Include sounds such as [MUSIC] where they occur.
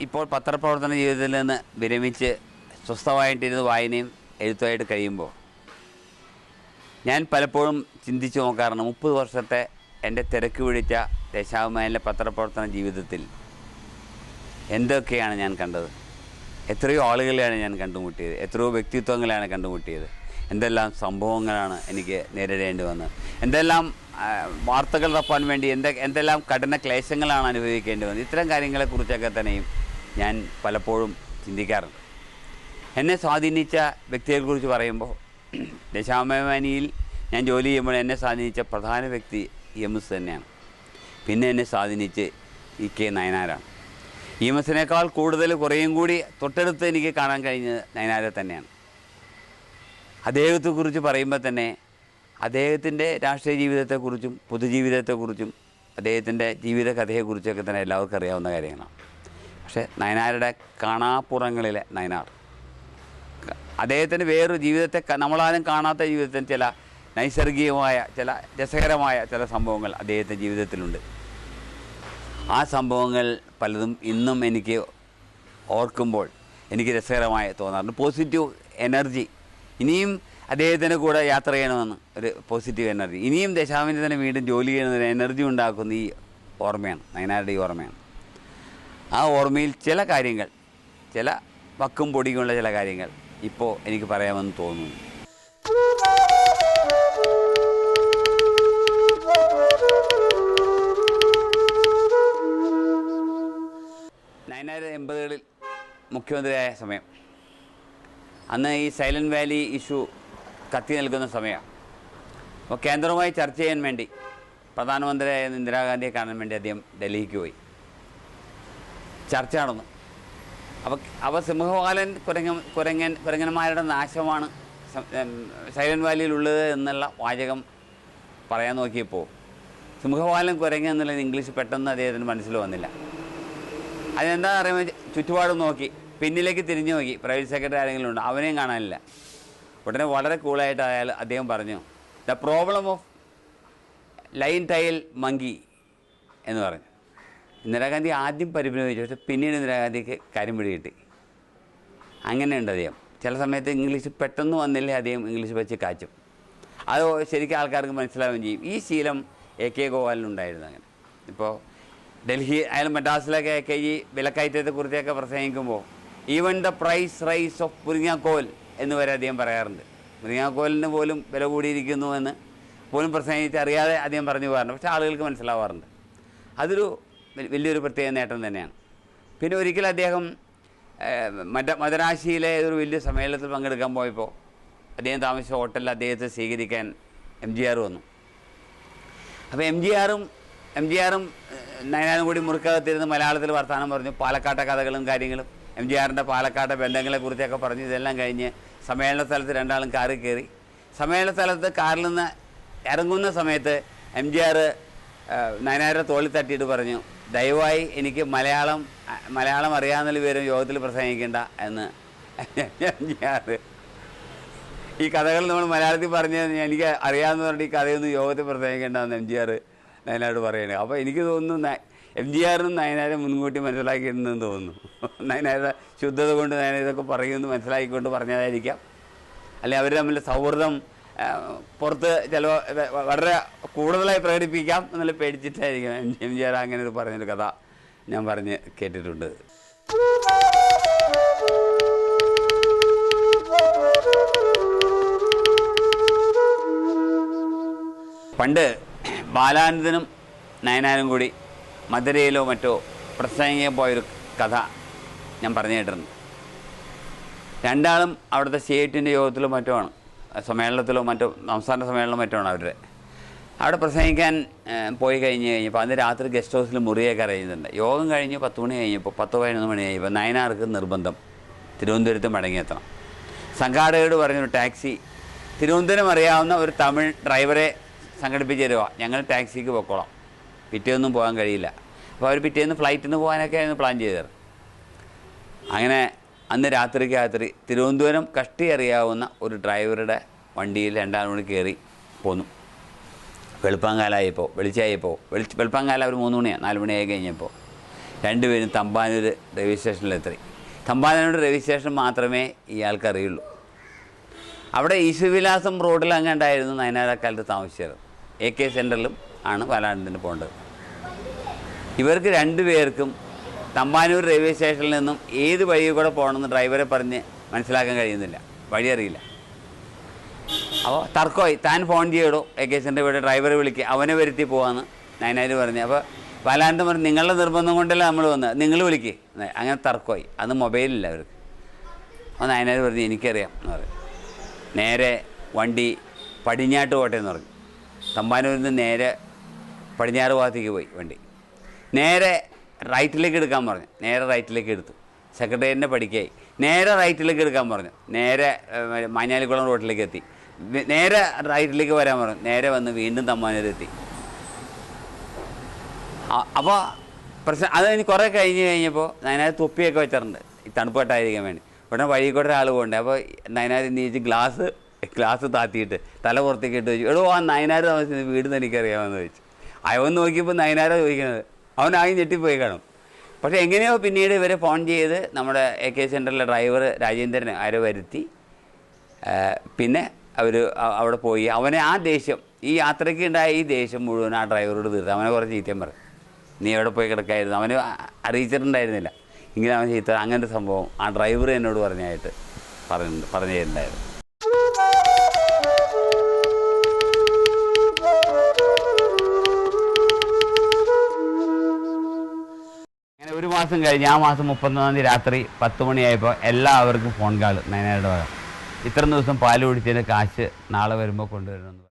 ഇപ്പോൾ പത്രപ്രവർത്തന ജീവിതത്തിൽ നിന്ന് വിരമിച്ച് സ്വസ്ഥമായിട്ടിരുന്ന് വായനയും എഴുത്തുമായിട്ട് കഴിയുമ്പോൾ ഞാൻ പലപ്പോഴും ചിന്തിച്ചു നോക്കാറുണ്ട്. മുപ്പത് വർഷത്തെ എന്റെ തിരക്ക് പിടിച്ച ദേശാഭിമാനിലെ പത്രപ്രവർത്തന ജീവിതത്തിൽ എന്തൊക്കെയാണ് ഞാൻ കണ്ടത്? എത്രയോ ആളുകളെയാണ് ഞാൻ കണ്ടുമുട്ടിയത്. എത്രയോ വ്യക്തിത്വങ്ങളെയാണ് കണ്ടുമുട്ടിയത്. എന്തെല്ലാം സംഭവങ്ങളാണ് എനിക്ക് നേരിടേണ്ടി വന്നത് എന്തെല്ലാം വാർത്തകൾ തപ്പാൻ വേണ്ടി എന്തെ എന്തെല്ലാം കഠിന ക്ലേശങ്ങളാണ് അനുഭവിക്കേണ്ടി വന്നത് ഇത്തരം കാര്യങ്ങളെക്കുറിച്ചൊക്കെ തന്നെയും ഞാൻ പലപ്പോഴും ചിന്തിക്കാറുണ്ട്. എന്നെ സ്വാധീനിച്ച വ്യക്തിയെക്കുറിച്ച് പറയുമ്പോൾ ദശാഭിമാനിയിൽ ഞാൻ ജോലി ചെയ്യുമ്പോൾ എന്നെ സ്വാധീനിച്ച പ്രധാന വ്യക്തി എം എസ് തന്നെയാണ്. പിന്നെ എന്നെ സ്വാധീനിച്ച് ഇ കെ നയനാരാണ്. ഇ എം എസിനേക്കാൾ കൂടുതൽ കുറേയും കൂടി തൊട്ടടുത്ത് എനിക്ക് കാണാൻ കഴിഞ്ഞത് നയനാരെ തന്നെയാണ്. അദ്ദേഹത്തെക്കുറിച്ച് പറയുമ്പോൾ തന്നെ അദ്ദേഹത്തിന്റെ രാഷ്ട്രീയ ജീവിതത്തെക്കുറിച്ചും പൊതുജീവിതത്തെക്കുറിച്ചും അദ്ദേഹത്തിന്റെ ജീവിത കഥയെക്കുറിച്ചൊക്കെ തന്നെ എല്ലാവർക്കും അറിയാവുന്ന കാര്യങ്ങളാണ്. പക്ഷേ നയനാരുടെ കാണാപ്പുറങ്ങളിലെ നയനാർ അദ്ദേഹത്തിന്റെ വേറൊരു ജീവിതത്തെ നമ്മളാരും കാണാത്ത ജീവിതത്തിന് ചില നൈസർഗികമായ ചില രസകരമായ ചില സംഭവങ്ങൾ അദ്ദേഹത്തിന്റെ ജീവിതത്തിലുണ്ട്. ആ സംഭവങ്ങൾ പലതും ഇന്നും എനിക്ക് ഓർക്കുമ്പോൾ എനിക്ക് രസകരമായി തോന്നാറുണ്ട്. പോസിറ്റീവ് എനർജി ഇനിയും അദ്ദേഹത്തിന്റെ കൂടെ യാത്ര ചെയ്യണമെന്ന് ഒരു പോസിറ്റീവ് എനർജി ഇനിയും ദശാമിന്റെ തന്നെ വീണ്ടും ജോലി ചെയ്യുന്നതിന് എനർജി ഉണ്ടാക്കുന്ന ഈ ഓർമ്മയാണ് നയനാരുടെ ഈ ഓർമ്മയാണ്. ആ ഓർമ്മയിൽ ചില കാര്യങ്ങൾ ചില വക്കും പൊടിക്കുള്ള ചില കാര്യങ്ങൾ ഇപ്പോൾ എനിക്ക് പറയാമെന്ന് തോന്നുന്നു. നയനായിര എൺപതുകളിൽ മുഖ്യമന്ത്രിയായ സമയം. അന്ന് ഈ സൈലന്റ് വാലി ഇഷ്യൂ കത്തി നൽകുന്ന സമയമാണ് അപ്പോൾ കേന്ദ്രവുമായി ചർച്ച ചെയ്യാൻ വേണ്ടി പ്രധാനമന്ത്രിയായ ഇന്ദിരാഗാന്ധിയെ കാണാൻ വേണ്ടി അദ്ദേഹം ഡൽഹിക്ക് പോയി. ചർച്ച നടന്നു. അപ്പോൾ അപ്പോൾ സിംഹവാലൻ കുരങ്ങ കുരങ്ങൻ കുരങ്ങന്മാരുടെ നാശമാണ് സൈലന്റ് വാലിയിലുള്ളത് എന്നുള്ള വാചകം പറയാൻ നോക്കിയപ്പോൾ സിംഹവാലൻ കുരങ്ങ എന്നുള്ളത് ഇംഗ്ലീഷ് പെട്ടെന്ന് അദ്ദേഹത്തിന് മനസ്സിൽ വന്നില്ല. അതെന്താണെന്ന് പറയുമ്പോൾ ചുറ്റുപാടും നോക്കി. പിന്നിലേക്ക് തിരിഞ്ഞു നോക്കി. പ്രൈവറ്റ് സെക്രട്ടറി ആരെങ്കിലും ഉണ്ട്? അവനെയും കാണാനില്ല. ഉടനെ വളരെ കൂളായിട്ട് അയാൾ അദ്ദേഹം പറഞ്ഞു the problem of line tail monkey എന്ന് പറഞ്ഞു. ഇന്ദിരാഗാന്ധി ആദ്യം പരിഭ്രമിച്ചു. പക്ഷെ പിന്നീട് ഇന്ദിരാഗാന്ധിക്ക് കാര്യം പിടി കിട്ടി അങ്ങനെയുണ്ട് അദ്ദേഹം. ചില സമയത്ത് ഇംഗ്ലീഷ് പെട്ടെന്ന് വന്നില്ലേ അദ്ദേഹം ഇംഗ്ലീഷ് വെച്ച് കാച്ചും. അത് ശരിക്കും ആൾക്കാർക്ക് മനസ്സിലാവുകയും ചെയ്യും. ഈ ശീലം എ കെ ഗോപാലിനുണ്ടായിരുന്നു അങ്ങനെ. ഇപ്പോൾ ഡൽഹി അയാൾ മദ്രാസിലൊക്കെ എ കെ ജി വിലക്കയറ്റത്തെക്കുറിച്ചൊക്കെ പ്രസംഗിക്കുമ്പോൾ even the price rise of മുരിങ്ങാക്കോൽ എന്ന് വരെ അദ്ദേഹം പറയാറുണ്ട്. മുരിങ്ങാക്കോലിന് പോലും വില കൂടിയിരിക്കുന്നു എന്ന് പോലും പ്രസംഗിച്ച് അറിയാതെ അദ്ദേഹം പറഞ്ഞു പോകാറുണ്ട്. പക്ഷേ ആളുകൾക്ക് മനസ്സിലാവാറുണ്ട്. അതൊരു വലിയൊരു പ്രത്യേക നേട്ടം തന്നെയാണ്. പിന്നെ ഒരിക്കൽ അദ്ദേഹം മറ്റ മദരാശിയിലെ ഒരു വലിയ സമ്മേളനത്തിൽ പങ്കെടുക്കാൻ പോയപ്പോൾ അദ്ദേഹം താമസിച്ച ഹോട്ടലിൽ അദ്ദേഹത്തെ സ്വീകരിക്കാൻ എം ജി ആർ വന്നു. അപ്പോൾ എം ജി ആറും എം ജി ആറും നയനാനും കൂടി മുറുക്കകത്തിരുന്ന് മലയാളത്തിൽ വർത്തമാനം പറഞ്ഞു. പാലക്കാട്ടെ കഥകളും കാര്യങ്ങളും എം ജി ആറിന്റെ പാലക്കാട്ടെ ബന്ധങ്ങളെക്കുറിച്ചൊക്കെ പറഞ്ഞ്. ഇതെല്ലാം കഴിഞ്ഞ് സമ്മേളന സ്ഥലത്ത് രണ്ടാളും കാറിൽ കയറി. സമ്മേളന സ്ഥലത്ത് കാറിൽ നിന്ന് ഇറങ്ങുന്ന സമയത്ത് എം ജി ആറ് നയനാരുടെ തോളിൽ തട്ടിയിട്ട് പറഞ്ഞു ദയവായി എനിക്ക് മലയാളം മലയാളം അറിയാവുന്ന വിവരം യോഗത്തിൽ പ്രസംഗിക്കേണ്ട എന്ന്. എം ജി ആറ്. ഈ കഥകൾ നമ്മൾ മലയാളത്തിൽ പറഞ്ഞ് എനിക്ക് അറിയാമെന്ന് പറഞ്ഞിട്ട് ഈ കഥയൊന്നും യോഗത്തിൽ പ്രസംഗിക്കേണ്ടെന്ന് എം ജി ആറ് നയനാട് പറയുന്നത് അപ്പോൾ എനിക്ക് തോന്നുന്നു എം ജി ആറിനും നയനാരെ മുൻകൂട്ടി മനസ്സിലാക്കിയിട്ടുണ്ടെന്ന് തോന്നുന്നു. [LAUGHS] നയനാര ശുദ്ധത കൊണ്ട് നയനാർ ഇതൊക്കെ പറയുമെന്ന് മനസ്സിലാക്കിക്കൊണ്ട് പറഞ്ഞതായിരിക്കാം. അല്ലെ അവർ തമ്മിൽ സൗഹൃദം പുറത്ത് ചില വളരെ കൂടുതലായി പ്രകടിപ്പിക്കാം എന്നുള്ള പേടിച്ചിട്ടായിരിക്കും എം ജി ആർ അങ്ങനെ ഒരു പറഞ്ഞൊരു കഥ ഞാൻ പറഞ്ഞ് കേട്ടിട്ടുണ്ട്. പണ്ട് ബാലാനന്ദനും നയനാരും കൂടി മധുരയിലോ മറ്റോ പ്രസംഗിക്കാൻ പോയൊരു കഥ ഞാൻ പറഞ്ഞു കേട്ടിട്ടുണ്ട്. രണ്ടാളും അവിടുത്തെ സ്റ്റേറ്റിന്റെ യോഗത്തിലോ മറ്റോ ആണ്. സമ്മേളനത്തിലോ മറ്റോ സംസ്ഥാന സമ്മേളനം മറ്റോ ആണ് അവരുടെ. അവിടെ പ്രസംഗിക്കാൻ പോയി കഴിഞ്ഞ് കഴിഞ്ഞപ്പോൾ അന്ന് രാത്രി ഗസ്റ്റ് ഹൗസിൽ മുറിയൊക്കെ അറിയുന്നുണ്ട് യോഗം കഴിഞ്ഞ് പത്ത് മണി കഴിഞ്ഞപ്പോൾ പത്ത് പതിനൊന്ന് മണി കഴിഞ്ഞപ്പോൾ നയനാർക്ക് നിർബന്ധം തിരുവനന്തപുരത്ത് മടങ്ങിയെത്തണം സംഘാടകരോട് പറഞ്ഞൊരു ടാക്സി തിരുവനന്തപുരം അറിയാവുന്ന ഒരു തമിഴ് ഡ്രൈവറെ സംഘടിപ്പിച്ച് തരുക ഞങ്ങൾ ടാക്സിക്ക് പൊക്കോളാം. പിറ്റേയൊന്നും പോകാൻ കഴിയില്ല. അപ്പോൾ അവർ പിറ്റേന്ന് ഫ്ലൈറ്റിൽ നിന്ന് പോകാനൊക്കെ ആയിരുന്നു പ്ലാൻ ചെയ്തത്. അങ്ങനെ അന്ന് രാത്രിക്ക് രാത്രി തിരുവനന്തപുരം കഷ്ടി അറിയാവുന്ന ഒരു ഡ്രൈവറുടെ വണ്ടിയിൽ രണ്ടാം മണി കയറി പോന്നു. വെളുപ്പാങ്കാലായപ്പോൾ വെളിച്ചായപ്പോൾ വെളിച്ച് വെളുപ്പാങ്കാലം ഒരു മൂന്ന് മണിയാണ് നാല് മണിയായി കഴിഞ്ഞപ്പോൾ രണ്ടുപേരും തമ്പാനൂർ റെയിൽവേ സ്റ്റേഷനിലെത്തി. തമ്പാനൂർ റെയിൽവേ സ്റ്റേഷൻ മാത്രമേ ഇയാൾക്ക് അറിയുള്ളൂ അവിടെ ഈശുവിലാസം റോഡിൽ അങ്ങണ്ടായിരുന്നു നയനാരക്കാലത്ത് താമസിച്ചത്. എ കെ സെന്ററിലും ആണ് വലാണ്ടത്തിന് പോകേണ്ടത്. ഇവർക്ക് രണ്ടുപേർക്കും തമ്പാനൂർ റെയിൽവേ സ്റ്റേഷനിൽ നിന്നും ഏത് വഴി കൂടെ പോകണമെന്ന് ഡ്രൈവറെ പറഞ്ഞ് മനസ്സിലാക്കാൻ കഴിയുന്നില്ല. വഴി അറിയില്ല അപ്പോൾ തർക്കമായി. താൻ ഫോൺ ചെയ്യടോ. എ വീട് ഡ്രൈവറെ വിളിക്കുക അവനെ വരുത്തി പോകാമെന്ന് നയനായിട്ട് പറഞ്ഞു. അപ്പോൾ വലാണ്ട് പറഞ്ഞു നിങ്ങളുടെ നിർബന്ധം കൊണ്ടല്ല നമ്മൾ വന്ന്? നിങ്ങൾ വിളിക്കേ. അങ്ങനെ തർക്കമായി. അന്ന് മൊബൈലില്ല അവർക്ക്. അപ്പോൾ നയനായിട്ട് പറഞ്ഞു എനിക്കറിയാം. എന്ന് പറഞ്ഞു. നേരെ വണ്ടി പടിഞ്ഞാട്ട് കോട്ടയെന്ന് പറഞ്ഞു. തമ്പാനൂരിൽ നിന്ന് നേരെ പടിഞ്ഞാറ് ഭാഗത്തേക്ക് പോയി വണ്ടി. നേരെ റൈറ്റിലേക്ക് എടുക്കാൻ പറഞ്ഞു. നേരെ റൈറ്റിലേക്ക് എടുത്തു. സെക്രട്ടേറിയറ്റിന്റെ പഠിക്കായി. നേരെ റൈറ്റിലേക്ക് എടുക്കാൻ പറഞ്ഞു. നേരെ മഞ്ഞാലിക്കുളം റോഡിലേക്ക് എത്തി. നേരെ റൈറ്റിലേക്ക് വരാൻ പറഞ്ഞു. നേരെ വന്ന് വീണ്ടും തമ്മാനൂരെത്തി അപ്പോൾ പ്രശ്നം അത് കഴിഞ്ഞ് കുറേ കഴിഞ്ഞ് കഴിഞ്ഞപ്പോൾ നയനാർ തൊപ്പിയൊക്കെ വെച്ചിട്ടുണ്ട് ഈ തണുപ്പ് കെട്ടായിരിക്കാൻ വേണ്ടി. ഉടനെ വഴി കൂടെ ഒരാൾ പോകണ്ടേ. അപ്പോൾ നയനാർ എന്ത് ചോദിച്ചു ഗ്ലാസ് ഗ്ലാസ് താത്തിയിട്ട് തല പുറത്തേക്ക് ഇട്ട് ചോദിച്ചു എടോ ആ നയനാർ താമസിക്കുന്ന വീട് എനിക്കറിയാമെന്ന് ചോദിച്ചു. അയവൻ നോക്കിയപ്പോൾ നയനാരാ ചോദിക്കുന്നത്? ആകെ ഞെട്ടിപ്പോയി കാണും. പക്ഷേ എങ്ങനെയോ പിന്നീട് ഇവരെ ഫോൺ ചെയ്ത് നമ്മുടെ എ കെ സെന്ററിലെ ഡ്രൈവർ രാജേന്ദ്രൻ ആരോ വരുത്തി. പിന്നെ അവർ അവിടെ പോയി. അവനെ ആ ദേഷ്യം ഈ യാത്രയ്ക്ക് ഉണ്ടായ ഈ ദേഷ്യം മുഴുവൻ ആ ഡ്രൈവറോട് തീർത്ത്. അവനെ കുറച്ച് ചീത്തയും പറയും. നീ എവിടെ പോയി കിടക്കായിരുന്നു? അവന് അറിയിച്ചിട്ടുണ്ടായിരുന്നില്ല. ഇങ്ങനെ അവൻ ചീത്ത അങ്ങനത്തെ സംഭവം ആ ഡ്രൈവർ എന്നോട് പറഞ്ഞായിട്ട് പറഞ്ഞു പറഞ്ഞു മാസം കഴിഞ്ഞ് ആ മാസം മുപ്പത്തൊന്നാം തീയതി രാത്രി പത്ത് മണിയായപ്പോൾ എല്ലാവർക്കും ഫോൺ കാൾ നയനാരുടെ ഇത്രയും ഇത്ര ദിവസം പാൽ കുടിച്ചതിന്റെ കാശ് നാളെ വരുമ്പോൾ കൊണ്ടുവരണമെന്ന്.